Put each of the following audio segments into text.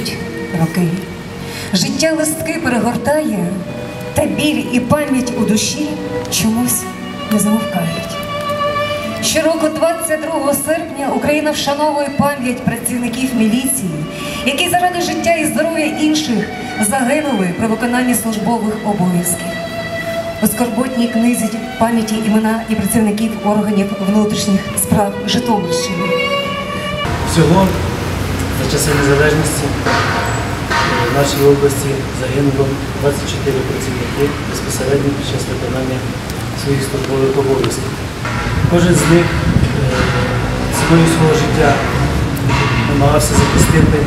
Ідуть роки. Життя листки перегортає, та біль і пам'ять у душі чомусь не замовкають. Щороку, 22 серпня, Україна вшановує пам'ять працівників міліції, які заради життя і здоров'я інших загинули при виконанні службових обов'язків. У скорботній книзі пам'яті імена і працівників органів внутрішніх справ Житомирщини. Всього за часи незалежності в нашій області загинуло 24 працівники безпосередньо під час виконання своїх службових обов'язків. Кожен з них е, ціною свого життя намагався захистити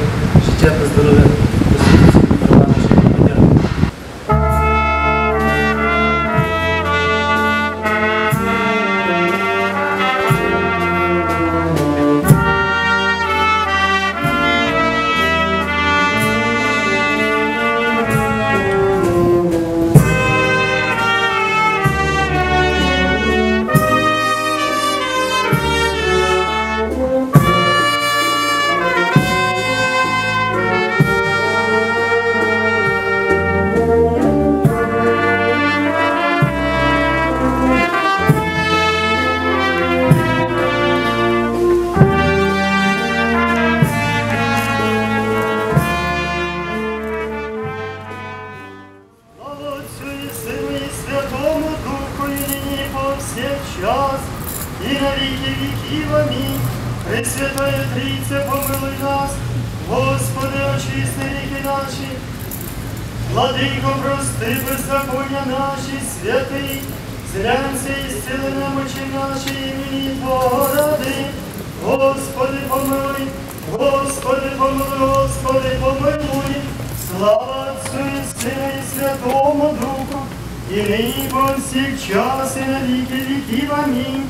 життя та здоров'я на віки віків. Амінь. Пресвятая Трійця, помилуй нас, Господи, очисти ріки наші, Владико, прости беззаконня наші, святий, зрянця і зцілення мочі наші, імені Твого ради. Господи, помилуй, Господи, помилуй, Господи, помилуй. Слава Отцю і Сину і Святому Духу, і нині по всіх час, і на віки віків. Амінь.